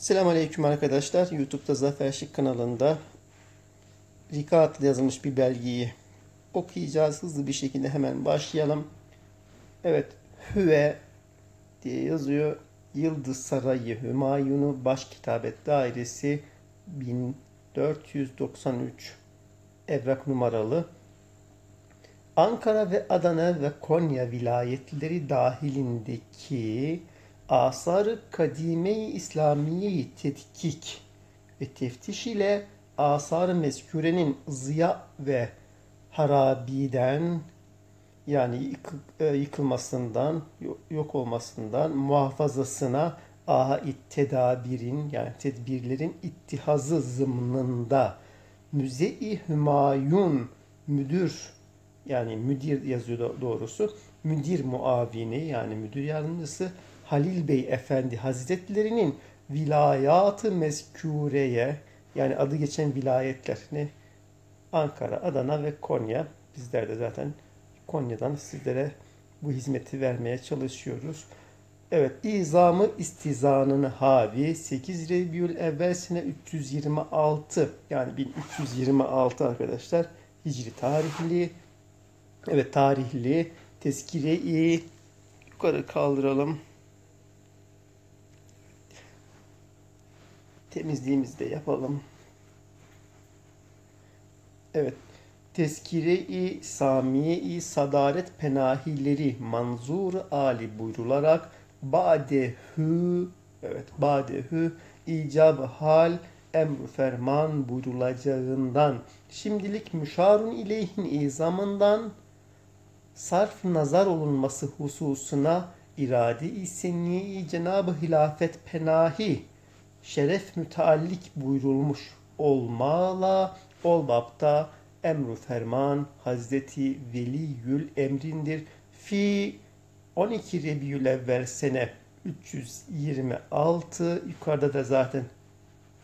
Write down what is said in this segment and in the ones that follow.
Selamünaleyküm arkadaşlar. YouTube'da Zafer Şık kanalında Rika adlı yazılmış bir belgeyi okuyacağız. Hızlı bir şekilde hemen başlayalım. Evet, Hüve diye yazıyor. Yıldız Sarayı Hümayunu Baş Kitabet Dairesi 1493 evrak numaralı. Ankara ve Adana ve Konya vilayetleri dahilindeki Asar-ı Kadime-i İslamiye-i tetkik ve teftiş ile Asar-ı Mezkure'nin ziya ve harabiden yani e, yıkılmasından, yok olmasından muhafazasına ait tedabirin yani tedbirlerin ittihazı zımnında Müze-i Hümayun müdür yani müdir yazıyor doğrusu müdir muavini yani müdür yardımcısı Halil Bey Efendi Hazretlerinin vilayatı mezkureye yani adı geçen vilayetler ne? Ankara, Adana ve Konya. Bizler de zaten Konya'dan sizlere bu hizmeti vermeye çalışıyoruz. Evet, izamı istizanını havi 8 Rebiül Evvel sene 326 yani 1326 arkadaşlar Hicri tarihli evet tarihli tezkire-i yukarı kaldıralım. Temizliğimizi de yapalım. Evet. Tezkire-i Samiye-i Sadaret Penahileri Manzur Ali buyrularak Badehü evet Badehü icab hal emr ferman buyrulacağından şimdilik müşarun ileyhin izamından sarf nazar olunması hususuna irade-i senni Cenab-ı Hilafet Penahi şeref müteallik buyurulmuş olmala olbapta emru ferman Hazreti Veliyül emrindir. Fi 12 Rebiyül evvel sene 326 yukarıda da zaten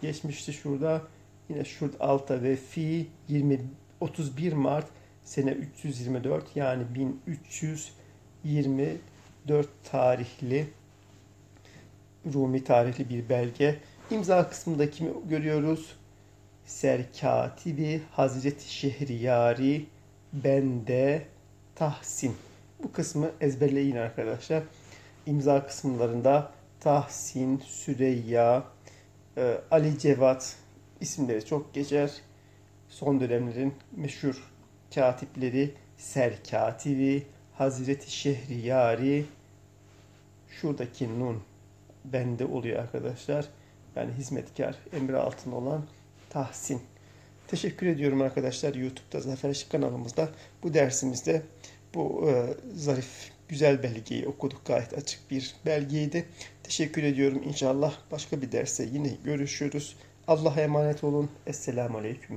geçmişti şurada yine şurada altta ve fi 20 31 Mart sene 324 yani 1324 tarihli Rumi tarihli bir belge. İmza kısmında kimi görüyoruz? Serkatibi Hazreti Şehriyari Bende Tahsin. Bu kısmı ezberleyin arkadaşlar. İmza kısımlarında Tahsin, Süreyya, e, Ali Cevat isimleri çok geçer. Son dönemlerin meşhur katipleri Serkatibi, Hazreti Şehriyari, şuradaki nun bende oluyor arkadaşlar. Yani hizmetkar, emri altın olan Tahsin. Teşekkür ediyorum arkadaşlar YouTube'da Zafer Işık kanalımızda. Bu dersimizde bu e, zarif güzel belgeyi okuduk. Gayet açık bir belgeydi. Teşekkür ediyorum. İnşallah başka bir derse yine görüşürüz. Allah'a emanet olun. Esselamu Aleyküm.